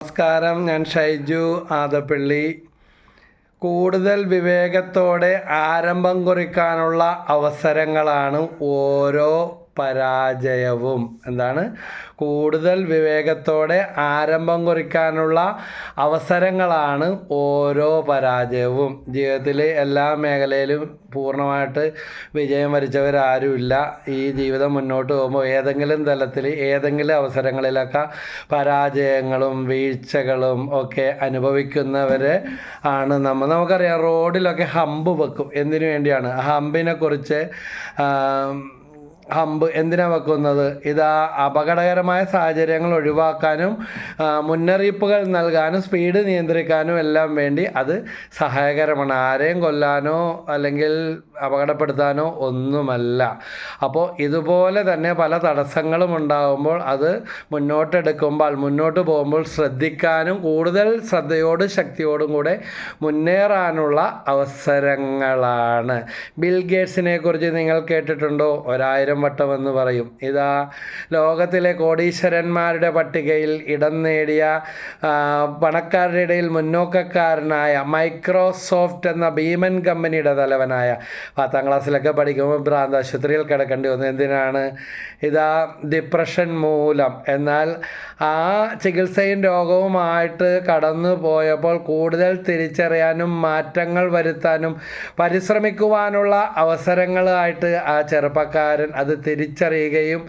നമസ്കാരം ഞാൻ ഷൈജു ആദപ്പള്ളി. കൂടുതൽ വിവേകത്തോടെ ആരംഭം കുറിക്കാനുള്ള അവസരങ്ങളാണ് ഓരോ പരാജയവും. എന്താണ്? കൂടുതൽ വിവേകത്തോടെ ആരംഭം കുറിക്കാനുള്ള അവസരങ്ങളാണ് ഓരോ പരാജയവും. ജീവിതത്തിലെ എല്ലാ മേഖലയിലും പൂർണമായിട്ട് വിജയം വരിച്ചവരാരുമില്ല. ഈ ജീവിതം മുന്നോട്ട് പോകുമ്പോൾ ഏതെങ്കിലും തലത്തിൽ ഏതെങ്കിലും അവസരങ്ങളിലൊക്കെ പരാജയങ്ങളും വീഴ്ചകളും ഒക്കെ അനുഭവിക്കുന്നവർ ആണ്. നമ്മൾ നമുക്കറിയാം റോഡിലൊക്കെ ഹമ്പ് വെക്കും. എന്തിനു വേണ്ടിയാണ്? ആ കുറിച്ച് ഹമ്പ് എന്തിനാ വെക്കുന്നത് ഇത് അപകടകരമായ സാഹചര്യങ്ങൾ ഒഴിവാക്കാനും മുന്നറിയിപ്പുകൾ നൽകാനും സ്പീഡ് നിയന്ത്രിക്കാനും എല്ലാം വേണ്ടി അത് സഹായകരമാണ്. ആരെയും കൊല്ലാനോ അല്ലെങ്കിൽ അപകടപ്പെടുത്താനോ ഒന്നുമല്ല. അപ്പോൾ ഇതുപോലെ തന്നെ പല തടസ്സങ്ങളും ഉണ്ടാകുമ്പോൾ അത് മുന്നോട്ടെടുക്കുമ്പോൾ മുന്നോട്ട് പോകുമ്പോൾ ശ്രദ്ധിക്കാനും കൂടുതൽ ശ്രദ്ധയോടും ശക്തിയോടും കൂടെ മുന്നേറാനുള്ള അവസരങ്ങളാണ്. ബിൽ ഗേറ്റ്സിനെ കുറിച്ച് നിങ്ങൾ കേട്ടിട്ടുണ്ടോ? ഒരായിരം വട്ടം എന്ന് പറയും. ഇതാ ലോകത്തിലെ കോടീശ്വരന്മാരുടെ പട്ടികയിൽ ഇടം നേടിയ പണക്കാരുടെ ഇടയിൽ മുന്നോക്കക്കാരനായ മൈക്രോസോഫ്റ്റ് എന്ന ഭീമൻ കമ്പനിയുടെ തലവനായ പത്താം ക്ലാസ്സിലൊക്കെ പഠിക്കുമ്പോൾ ഭ്രാന്താശുപത്രിയിൽ കിടക്കേണ്ടി വന്നു. എന്തിനാണ്? ഇതാ ഡിപ്രഷൻ മൂലം. എന്നാൽ ആ ചികിത്സയും രോഗവുമായിട്ട് കടന്നു പോയപ്പോൾ കൂടുതൽ തിരിച്ചറിയാനും മാറ്റങ്ങൾ വരുത്താനും പരിശ്രമിക്കുവാനുള്ള അവസരങ്ങളായിട്ട് ആ ചെറുപ്പക്കാരൻ അത് തിരിച്ചറിയുകയും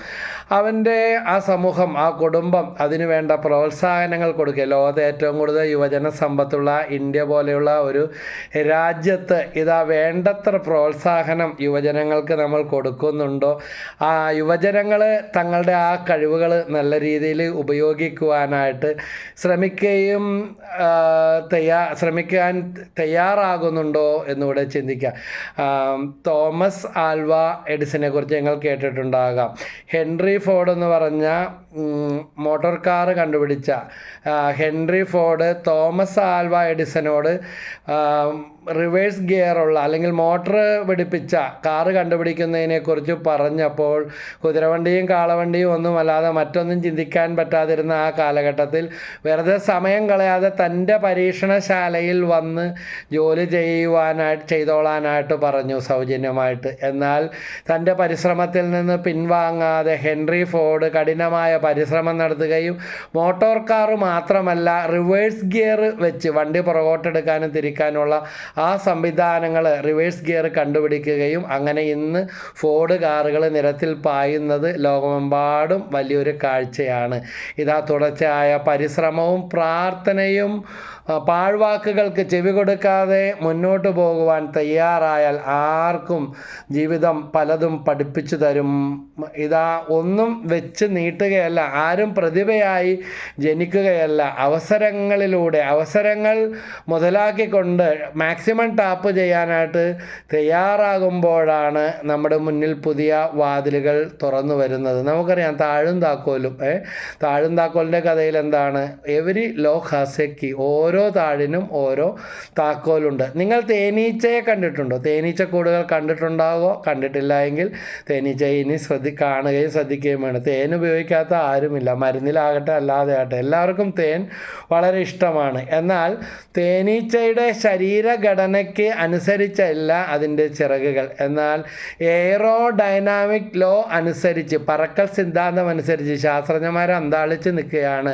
അവന്റെ ആ സമൂഹം ആ കുടുംബം അതിനു വേണ്ട പ്രോത്സാഹനങ്ങൾ കൊടുക്കുക. ലോകത്തെ ഏറ്റവും കൂടുതൽ യുവജന സമ്പത്തുള്ള ഇന്ത്യ പോലെയുള്ള ഒരു രാജ്യത്ത് ഇതാ വേണ്ടത്ര പ്രോത്സാഹനം യുവജനങ്ങൾക്ക് നമ്മൾ കൊടുക്കുന്നുണ്ടോ? ആ യുവജനങ്ങൾ തങ്ങളുടെ ആ കഴിവുകൾ നല്ല രീതിയിൽ ഉപയോഗിക്കുവാനായിട്ട് ശ്രമിക്കുകയും തയ്യാ ശ്രമിക്കാൻ തയ്യാറാകുന്നുണ്ടോ എന്നുകൂടെ ചിന്തിക്കുക. തോമസ് ആൽവ എഡിസനെ കുറിച്ച് ഞങ്ങൾ കേട്ടിട്ടുണ്ടാകാം. ഹെൻറി ഫോർഡ് എന്ന് പറഞ്ഞ മോട്ടോർ കാർ കണ്ടുപിടിച്ച ഹെൻറി ഫോർഡ് തോമസ് ആൽവ എഡിസനോട് റിവേഴ്സ് ഗിയറുള്ള അല്ലെങ്കിൽ മോട്ടർ പിടിപ്പിച്ച കാറ് കണ്ടുപിടിക്കുന്നതിനെക്കുറിച്ച് പറഞ്ഞപ്പോൾ കുതിരവണ്ടിയും കാളവണ്ടിയും ഒന്നും അല്ലാതെ മറ്റൊന്നും ചിന്തിക്കാൻ പറ്റാതിരുന്ന ആ കാലഘട്ടത്തിൽ വെറുതെ സമയം കളയാതെ തന്റെ പരീക്ഷണശാലയിൽ വന്ന് ജോലി ചെയ്യുവാനായിട്ട് ചെയ്തോളാനായിട്ട് പറഞ്ഞു സൗജന്യമായിട്ട്. എന്നാൽ തന്റെ പരിശ്രമത്തിൽ നിന്ന് പിൻവാങ്ങാതെ ഹെൻറി ഫോർഡ് കഠിനമായ പരിശ്രമം നടത്തുകയും മോട്ടോർ കാർ മാത്രമല്ല റിവേഴ്സ് ഗിയർ വെച്ച് വണ്ടി പുറകോട്ടെടുക്കാനും തിരിക്കാനുള്ള ആ സംവിധാനങ്ങൾ റിവേഴ്സ് ഗിയർ കണ്ടുപിടിക്കുകയും അങ്ങനെ ഇന്ന് ഫോർഡ് കാറുകൾ നിരത്തിൽ പായുന്നത് ലോകമെമ്പാടും വലിയൊരു കാഴ്ചയാണ്. ഇതാ തുടർച്ചയായ പരിശ്രമവും പ്രാർത്ഥനയും പാഴ്വാക്കുകൾക്ക് ചെവി കൊടുക്കാതെ മുന്നോട്ട് പോകുവാൻ തയ്യാറായാൽ ആർക്കും ജീവിതം പലതും പഠിപ്പിച്ചു തരും. ഇതാ ഒന്നും വെച്ച് നീട്ടുകയല്ല ആരും പ്രതിഭയായി ജനിക്കുകയല്ല. അവസരങ്ങളിലൂടെ അവസരങ്ങൾ മുതലാക്കിക്കൊണ്ട് മാക്സിമം ടാപ്പ് ചെയ്യാനായിട്ട് തയ്യാറാകുമ്പോഴാണ് നമ്മുടെ മുന്നിൽ പുതിയ വാതിലുകൾ തുറന്നു വരുന്നത്. നമുക്കറിയാം താഴും താക്കോലും ഏ? താഴും താക്കോലിന്റെ കഥയിൽ എന്താണ്? Every lock has a key ഓരോ താഴിനും ഓരോ താക്കോലുണ്ട്. നിങ്ങൾ തേനീച്ചയെ കണ്ടിട്ടുണ്ടോ? തേനീച്ച കൂടുകൾ കണ്ടിട്ടുണ്ടാകുമോ കണ്ടിട്ടില്ല എങ്കിൽ തേനീച്ചയെ ഇനി ശ്രദ്ധി കാണുകയും ശ്രദ്ധിക്കുകയും വേണം. തേൻ ഉപയോഗിക്കാത്ത ആരുമില്ല. മരുന്നിലാകട്ടെ അല്ലാതെ ആകട്ടെ. എല്ലാവർക്കും തേൻ വളരെ ഇഷ്ടമാണ്. എന്നാൽ തേനീച്ചയുടെ ശരീരഘടനയ്ക്ക് അനുസരിച്ചല്ല അതിന്റെ ചിറകുകൾ. എന്നാൽ എയറോ ഡൈനാമിക് ലോ അനുസരിച്ച് പറക്കൽ സിദ്ധാന്തം അനുസരിച്ച് ശാസ്ത്രജ്ഞന്മാർ അന്താളിച്ച് നിൽക്കുകയാണ്.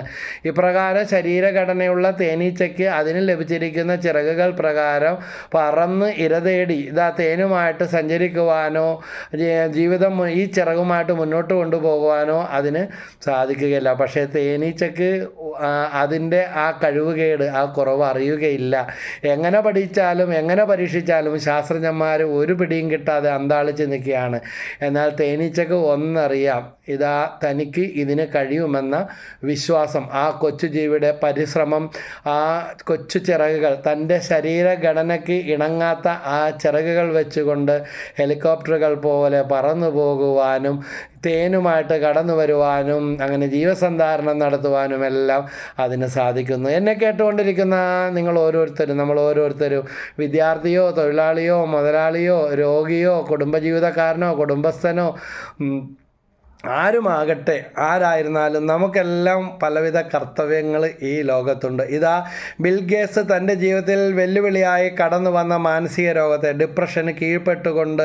ഇപ്രകാരം ശരീരഘടനയുള്ള തേനീച്ചയ്ക്ക് അതിന് ലഭിച്ചിരിക്കുന്ന ചിറകുകൾ പ്രകാരം പറന്ന് ഇരതേടി ഇതാ തേനുമായിട്ട് സഞ്ചരിക്കുവാനോ ജീവിതം ഈ ചിറകുമായിട്ട് മുന്നോട്ട് കൊണ്ടുപോകുവാനോ അതിന് സാധിക്കുകയില്ല. പക്ഷേ തേനീച്ചയ്ക്ക് അതിന്റെ ആ കഴിവുകേട് ആ കുറവ് അറിയുകയില്ല. എങ്ങനെ പഠിച്ചാലും എങ്ങനെ പരീക്ഷിച്ചാലും ശാസ്ത്രജ്ഞന്മാർ ഒരു പിടിയും കിട്ടാതെ അന്താളിച്ച് നിൽക്കുകയാണ്. എന്നാൽ തേനീച്ചക്ക് ഒന്നറിയാം ഇതാ തനിക്ക് ഇതിന് കഴിയുമെന്ന വിശ്വാസം. ആ കൊച്ചു ജീവിയുടെ പരിശ്രമം ആ കൊച്ചു ചിറകുകൾ തന്റെ ശരീരഘടനയ്ക്ക് ഇണങ്ങാത്ത ആ ചിറകുകൾ വെച്ചുകൊണ്ട് ഹെലികോപ്റ്ററുകൾ പോലെ പറന്നു പോകുവാനും തേനുമായിട്ട് കടന്നു വരുവാനും അങ്ങനെ ജീവസന്ധാരണം നടത്തുവാനും എല്ലാം അതിന് സാധിക്കുന്നു. എന്നെ കേട്ടുകൊണ്ടിരിക്കുന്ന നിങ്ങൾ ഓരോരുത്തരും നമ്മൾ ഓരോരുത്തരും വിദ്യാർത്ഥിയോ തൊഴിലാളിയോ മുതലാളിയോ രോഗിയോ കുടുംബജീവിതക്കാരനോ കുടുംബസ്ഥനോ ആരുമാകട്ടെ ആരായിരുന്നാലും നമുക്കെല്ലാം പലവിധ കർത്തവ്യങ്ങൾ ഈ ലോകത്തുണ്ട്. ഇതാ ബിൽഗേസ് തന്റെ ജീവിതത്തിൽ വെല്ലുവിളിയായി കടന്നു വന്ന മാനസിക രോഗത്തെ ഡിപ്രഷന് കീഴ്പ്പെട്ടുകൊണ്ട്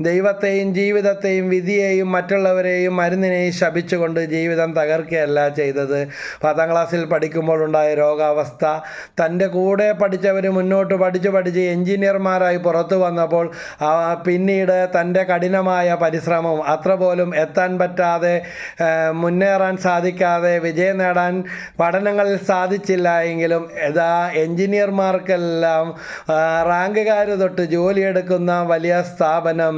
ദൈവത്തെയും ജീവിതത്തെയും വിധിയെയും മറ്റുള്ളവരെയും മരുന്നിനെയും ശപിച്ചുകൊണ്ട് ജീവിതം തകർക്കുകയല്ല ചെയ്തത്. പത്താം ക്ലാസ്സിൽ പഠിക്കുമ്പോഴുണ്ടായ രോഗാവസ്ഥ തന്റെ കൂടെ പഠിച്ചവർ മുന്നോട്ട് പഠിച്ച് പഠിച്ച് എഞ്ചിനീയർമാരായി പുറത്തു വന്നപ്പോൾ പിന്നീട് തന്റെ കഠിനമായ പരിശ്രമം അത്ര പോലും എത്താൻ പറ്റാതെ മുന്നേറാൻ സാധിക്കാതെ വിജയം നേടാൻ പഠനങ്ങളിൽ സാധിച്ചില്ല എങ്കിലും ഇതാ എൻജിനീയർമാർക്കെല്ലാം റാങ്കുകാർ തൊട്ട് ജോലിയെടുക്കുന്ന വലിയ സ്ഥാപനം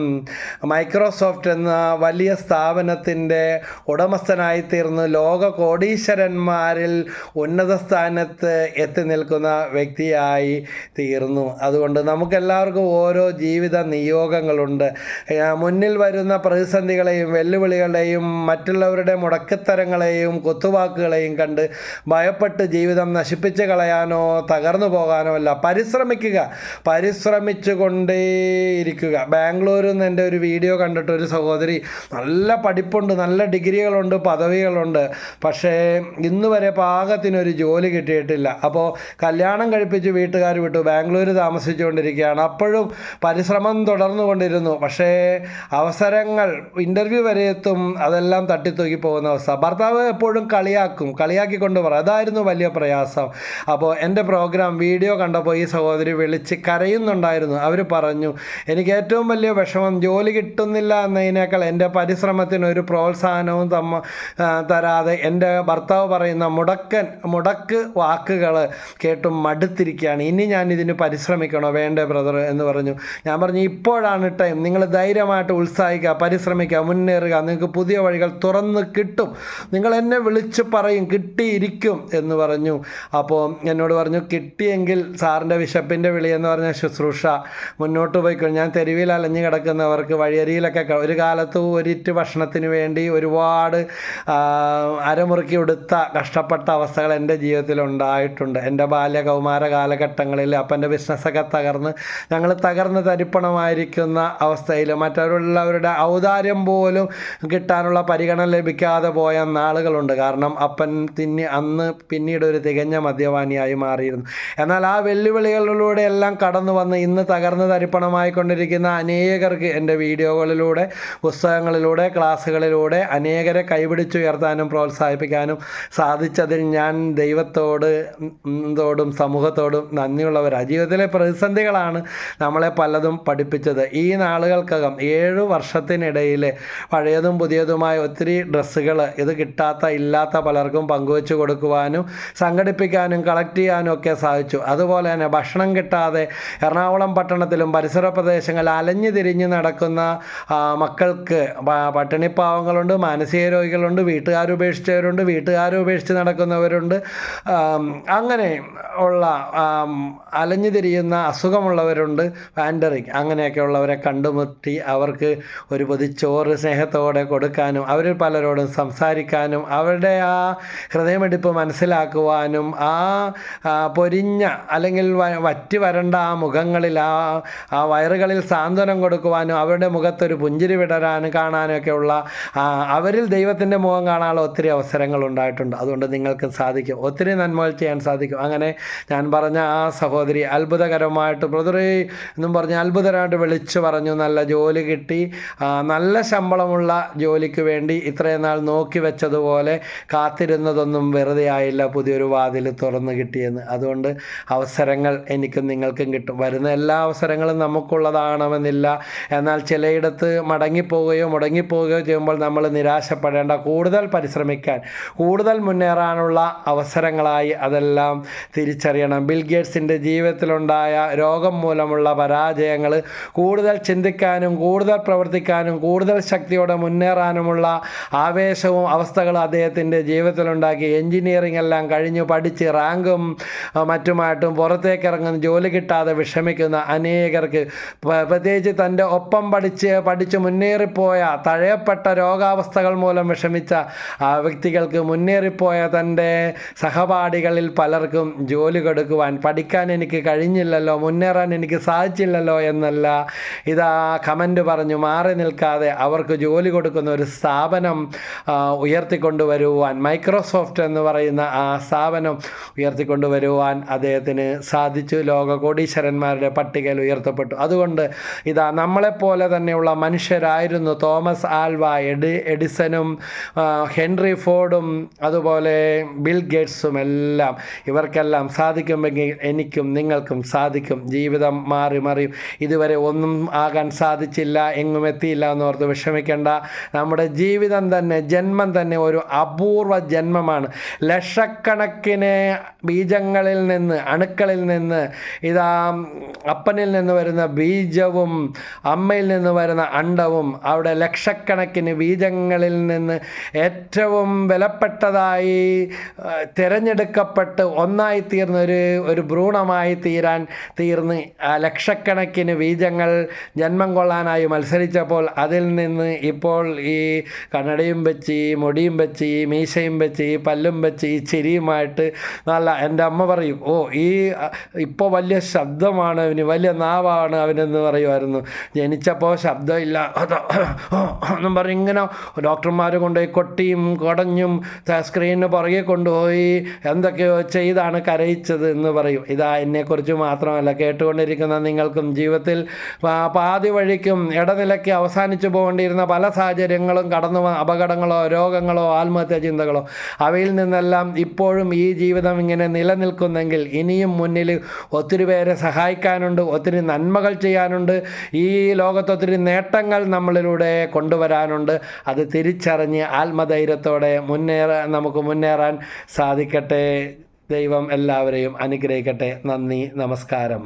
മൈക്രോസോഫ്റ്റ് എന്ന വലിയ സ്ഥാപനത്തിന്റെ ഉടമസ്ഥനായി തീർന്ന് ലോക കോടീശ്വരന്മാരിൽ ഉന്നത സ്ഥാനത്ത് എത്തി നിൽക്കുന്ന വ്യക്തിയായി തീർന്നു. അതുകൊണ്ട് നമുക്കെല്ലാവർക്കും ഓരോ ജീവിത നിയോഗങ്ങളുണ്ട്. മുന്നിൽ വരുന്ന പ്രതിസന്ധികളെയും വെല്ലുവിളികളെയും മറ്റുള്ളവരുടെ മുടക്കത്തരങ്ങളെയും കൊത്തുവാക്കുകളെയും കണ്ട് ഭയപ്പെട്ട് ജീവിതം നശിപ്പിച്ച് കളയാനോ തകർന്നു പോകാനോ അല്ല. പരിശ്രമിക്കുക. പരിശ്രമിച്ചു കൊണ്ടേയിരിക്കുക ബാംഗ്ലൂരിൽ നിന്ന് എന്റെ ഒരു വീഡിയോ കണ്ടിട്ട് ഒരു സഹോദരി നല്ല പഠിപ്പുണ്ട് നല്ല ഡിഗ്രികളുണ്ട് പദവികളുണ്ട്. പക്ഷേ ഇന്ന് വരെ പാകത്തിനൊരു ജോലി കിട്ടിയിട്ടില്ല. അപ്പോൾ കല്യാണം കഴിപ്പിച്ച് വീട്ടുകാർ വിട്ടു. ബാംഗ്ലൂർ താമസിച്ചുകൊണ്ടിരിക്കുകയാണ്. അപ്പോഴും പരിശ്രമം തുടർന്നുകൊണ്ടിരുന്നു. പക്ഷേ അവസരങ്ങൾ ഇന്റർവ്യൂ വരെ എത്തും. അതെല്ലാം തട്ടിത്തൂക്കി പോകുന്ന അവസ്ഥ. ഭർത്താവ് എപ്പോഴും കളിയാക്കും. കളിയാക്കിക്കൊണ്ട് പറയും. അതായിരുന്നു വലിയ പ്രയാസം. അപ്പോൾ എന്റെ പ്രോഗ്രാം വീഡിയോ കണ്ടപ്പോൾ ഈ സഹോദരി വിളിച്ച് കരയുന്നുണ്ടായിരുന്നു. അവർ പറഞ്ഞു എനിക്ക് ഏറ്റവും വലിയ വിഷമം ജോലി കിട്ടുന്നില്ല എന്നതിനേക്കാൾ എന്റെ പരിശ്രമത്തിന് ഒരു പ്രോത്സാഹനവും തമ്മ തരാതെ എന്റെ ഭർത്താവ് പറയുന്ന മുടക്കൻ മുടക്ക് വാക്കുകൾ കേട്ടും മടുത്തിരിക്കുകയാണ്. ഇനി ഞാൻ ഇതിന് പരിശ്രമിക്കണോ? വേണ്ടേ ബ്രദർ എന്ന് പറഞ്ഞു. ഞാൻ പറഞ്ഞു ഇപ്പോഴാണ് ടൈം നിങ്ങൾ ധൈര്യമായിട്ട് ഉത്സാഹിക്കുക പരിശ്രമിക്കുക മുന്നേറുക. നിങ്ങൾക്ക് പുതിയ വഴികൾ തുറന്ന് കിട്ടും. നിങ്ങൾ എന്നെ വിളിച്ച് പറയും കിട്ടിയിരിക്കും എന്ന് പറഞ്ഞു. അപ്പോൾ എന്നോട് പറഞ്ഞു കിട്ടിയെങ്കിൽ സാറിന്റെ വിശപ്പിന്റെ വിളി എന്ന് പറഞ്ഞ ശുശ്രൂഷ മുന്നോട്ട് പോയിക്കോ. ഞാൻ തെരുവിൽ അലഞ്ഞു കിടക്കുന്നവർക്ക് വഴിയരിയിലൊക്കെ ഒരു കാലത്ത് ഒരിറ്റ് ഭക്ഷണത്തിന് വേണ്ടി ഒരുപാട് അരമുറുക്കി ഉടുത്ത കഷ്ടപ്പെട്ട അവസ്ഥകൾ എന്റെ ജീവിതത്തിൽ ഉണ്ടായിട്ടുണ്ട്. എന്റെ ബാല്യ കൗമാര കാലഘട്ടങ്ങളിൽ അപ്പന്റെ ബിസിനസ്സൊക്കെ തകർന്ന് ഞങ്ങൾ തകർന്ന് തരിപ്പണമായിരിക്കുന്ന അവസ്ഥയിൽ മറ്റുള്ളവരുടെ ഔദാര്യം പോലും കിട്ടാനുള്ള പരിഗണന ലഭിക്കാതെ പോയ നാളുകളുണ്ട്. കാരണം അപ്പൻ തിന്നി അന്ന് പിന്നീട് ഒരു തികഞ്ഞ മദ്യപാനിയായി മാറിയിരുന്നു. എന്നാൽ ആ വെല്ലുവിളികളിലൂടെ എല്ലാം കടന്നു വന്ന് ഇന്ന് തകർന്ന് തരിപ്പണമായിക്കൊണ്ടിരിക്കുന്ന അനേകർക്ക് എന്റെ വീഡിയോകളിലൂടെ പുസ്തകങ്ങളിലൂടെ ക്ലാസ്സുകളിലൂടെ അനേകരെ കൈപിടിച്ചുയർത്താനും പ്രോത്സാഹിപ്പിക്കാനും സാധിച്ചതിൽ ഞാൻ ദൈവത്തോട് തോടും സമൂഹത്തോടും നന്ദിയുള്ളവരാണ് ജീവിതത്തിലെ പ്രതിസന്ധികളാണ് നമ്മളെ പലതും പഠിപ്പിച്ചത്. ഈ നാളുകൾക്കകം ഏഴു വർഷത്തിനിടയിലെ പഴയതും പുതിയതുമായ ഒത്തിരി ഡ്രസ്സുകൾ ഇത് കിട്ടാത്ത ഇല്ലാത്ത പലർക്കും പങ്കുവെച്ച് കൊടുക്കുവാനും സംഘടിപ്പിക്കാനും കളക്ട് ചെയ്യാനും ഒക്കെ സാധിച്ചു. അതുപോലെ തന്നെ ഭക്ഷണം കിട്ടാതെ എറണാകുളം പട്ടണത്തിലും പരിസര പ്രദേശങ്ങളിൽ അലഞ്ഞു തിരിഞ്ഞ് നടക്കുന്ന മക്കൾക്ക് പട്ടിണിപ്പാവങ്ങളുണ്ട് മാനസിക രോഗികളുണ്ട് വീട്ടുകാരുപേക്ഷിച്ചവരുണ്ട് വീട്ടുകാരുപേക്ഷിച്ച് നടക്കുന്നവരുണ്ട്. അങ്ങനെ ഉള്ള അലഞ്ഞു തിരിയുന്ന അസുഖമുള്ളവരുണ്ട്. പാൻഡറിക് അങ്ങനെയൊക്കെ ഉള്ളവരെ കണ്ടുമുട്ടി അവർക്ക് ഒരു പൊതിച്ചോറ് സ്നേഹത്തോടെ കൊടുക്കാനും അവർ പലരോടും സംസാരിക്കാനും അവരുടെ ആ ഹൃദയമെടുപ്പ് മനസ്സിലാക്കുവാനും ആ പൊരിഞ്ഞ അല്ലെങ്കിൽ വറ്റി വരണ്ട ആ മുഖങ്ങളിൽ ആ ആ വയറുകളിൽ സാന്ത്വനം കൊടുക്കുവാനും അവരുടെ മുഖത്തൊരു പുഞ്ചിരി വിടരാനും കാണാനൊക്കെയുള്ള അവരിൽ ദൈവത്തിന്റെ മുഖം കാണാനുള്ള ഒത്തിരി അവസരങ്ങൾ ഉണ്ടായിട്ടുണ്ട്. അതുകൊണ്ട് നിങ്ങൾക്ക് സാധിക്കും. ഒത്തിരി നന്മകൾ ചെയ്യാൻ സാധിക്കും. അങ്ങനെ ഞാൻ പറഞ്ഞ ആ സഹോദരി അത്ഭുതകരമായിട്ട് ബ്രദറി എന്നും പറഞ്ഞ് അത്ഭുതരായിട്ട് വിളിച്ചു പറഞ്ഞു. നല്ല ജോലി കിട്ടി. നല്ല ശമ്പളമുള്ള ജോലിക്ക് വേണ്ടി ഇത്രയും നാൾ നോക്കി വെച്ചതുപോലെ കാത്തിരുന്നതൊന്നും വെറുതെ ആയില്ല പുതിയൊരു വാതിൽ തുറന്നു കിട്ടിയെന്ന്. അതുകൊണ്ട് അവസരങ്ങൾ എനിക്കും നിങ്ങൾക്കും കിട്ടും. വരുന്ന എല്ലാ അവസരങ്ങളും നമുക്കുള്ളതാണെന്നില്ല. എന്നാൽ ചിലയിടത്ത് മടങ്ങിപ്പോവുകയോ മുടങ്ങിപ്പോവുകയോ ചെയ്യുമ്പോൾ നമ്മൾ നിരാശപ്പെടേണ്ട കൂടുതൽ പരിശ്രമിക്കാൻ കൂടുതൽ മുന്നേറാനുള്ള അവസരങ്ങളായി അതെല്ലാം തിരിച്ചറിയണം. ബിൽ ഗേറ്റ്സിന്റെ ജീവിതത്തിലുണ്ടായ രോഗം മൂലമുള്ള പരാജയങ്ങൾ കൂടുതൽ ചിന്തിക്കാനും കൂടുതൽ പ്രവർത്തിക്കാനും കൂടുതൽ ശക്തിയോടെ മുന്നേറാനുമുള്ള ആവേശവും അവസ്ഥകളും അദ്ദേഹത്തിന്റെ ജീവിതത്തിലുണ്ടാക്കി. എൻജിനീയറിംഗ് എല്ലാം കഴിഞ്ഞു പഠിച്ച് റാങ്കും മറ്റുമായിട്ടും പുറത്തേക്കിറങ്ങുന്ന ജോലി കിട്ടാതെ വിഷമിക്കുന്ന അനേകർക്ക്. പ്രത്യേകിച്ച് തന്റെ ഒപ്പം പഠിച്ച് പഠിച്ച് മുന്നേറിപ്പോയ തഴയപ്പെട്ട രോഗാവസ്ഥകൾ മൂലം വിഷമിച്ച വ്യക്തികൾക്ക് മുന്നേറിപ്പോയ തന്റെ സഹപാഠികളിൽ പലർക്കും ജോലി കൊടുക്കുവാൻ പഠിക്കാൻ എനിക്ക് കഴിഞ്ഞില്ലല്ലോ മുന്നേറാൻ എനിക്ക് സാധിച്ചില്ലല്ലോ എന്നല്ല ഇതാ കമന്റ് പറഞ്ഞു. മാറി നിൽക്കാതെ അവർക്ക് ജോലി കൊടുക്കുന്ന ഒരു സ്ഥാപനം ഉയർത്തിക്കൊണ്ടുവരുവാൻ മൈക്രോസോഫ്റ്റ് എന്ന് പറയുന്ന ആ സ്ഥാപനം ഉയർത്തിക്കൊണ്ടുവരുവാൻ അദ്ദേഹത്തിന് സാധിച്ചു. ലോക കോടീശ്വരന്മാരുടെ പട്ടികയിൽ ഉയർത്തപ്പെട്ടു. അതുകൊണ്ട് ഇതാ നമ്മളെപ്പോലെ തന്നെയുള്ള മനുഷ്യരായിരുന്നു തോമസ് ആൽവ എഡി എഡിസനും ഹെൻറി ഫോർഡും അതുപോലെ ബിൽ ഗേറ്റ്സും എല്ലാം. ഇവർക്കെല്ലാം സാധിക്കുമെങ്കിൽ എനിക്കും നിങ്ങൾക്കും സാധിക്കും. ജീവിതം മാറി മറിയും. ഇതുവരെ ഒന്നും ആകാൻ സാധിച്ചില്ല എങ്ങും എത്തിയില്ല എന്നോർത്ത് വിഷമിക്കേണ്ട. നമ്മുടെ ജീവിതം തന്നെ ജന്മം തന്നെ ഒരു അപൂർവ ജന്മമാണ്. ലക്ഷക്കണക്കിന് ബീജങ്ങളിൽ നിന്ന് അണുക്കളിൽ നിന്ന് ഇതാ അപ്പനിൽ നിന്ന് വരുന്ന ബീജവും അമ്മയിൽ നിന്ന് വരുന്ന അണ്ടവും അവിടെ ലക്ഷക്കണക്കിന് ബീജങ്ങളിൽ നിന്ന് ഏറ്റവും വിലപ്പെട്ടതായി തിരഞ്ഞെടുക്കപ്പെട്ട് ഒന്നായി തീർന്ന ഒരു ഒരു ഭ്രൂണമായി തീരാൻ തീർന്ന് ലക്ഷക്കണക്കിന് ബീജങ്ങൾ ജന്മം കൊള്ളാനായി മത്സരിച്ചപ്പോൾ അതിൽ നിന്ന് ഇപ്പോൾ ഈ കണ്ണടയും വെച്ച് മുടിയും വെച്ച് മീശയും വെച്ച് പല്ലും വെച്ച് ചിരിയുമായിട്ട് നല്ല എന്റെ അമ്മ പറയും ഓ ഈ ഇപ്പോൾ വലിയ ശബ്ദമാണ് അവന് വലിയ നാവാണ് അവനെന്ന് പറയുമായിരുന്നു. ജനിച്ചപ്പോൾ ശബ്ദമില്ല. എന്നും പറഞ്ഞ് ഇങ്ങനെ ഡോക്ടർമാർ കൊണ്ടുപോയി കൊട്ടിയും കുടഞ്ഞും സ്ക്രീനിന് പുറകെ കൊണ്ടുപോയി എന്തൊക്കെയോ ചെയ്താണ് കരയിച്ചത് എന്ന് പറയും. ഇതാ എന്നെക്കുറിച്ച് മാത്രമല്ല കേട്ടുകൊണ്ടിരിക്കുന്ന നിങ്ങൾക്കും ജീവിതത്തിൽ പാതി വഴിക്കും ഇടനിലയ്ക്ക് അവസാനിച്ചു പോകേണ്ടിയിരുന്ന പല സാഹചര്യങ്ങളും കടന്നു അപകടങ്ങളോ രോഗങ്ങളോ ആത്മഹത്യാ ചിന്തകളോ. അവയിൽ നിന്നെല്ലാം ഇപ്പോഴും ഈ ജീവിതം ഇങ്ങനെ നിലനിൽക്കുന്നെങ്കിൽ ഇനിയും മുന്നിൽ ഒത്തിരി പേരെ സഹായിക്കാനുണ്ട് ഒത്തിരി നന്മകൾ ചെയ്യാനുണ്ട്. ഈ ലോകത്ത് ഒത്തിരി നേട്ടങ്ങൾ നമ്മളിലൂടെ കൊണ്ടുവരാനുണ്ട്. അത് തിരിച്ചറിഞ്ഞ് ആത്മധൈര്യത്തോടെ മുന്നേറാൻ നമുക്ക് മുന്നേറാൻ സാധിക്കട്ടെ. ദൈവം എല്ലാവരെയും അനുഗ്രഹിക്കട്ടെ. നന്ദി നമസ്കാരം.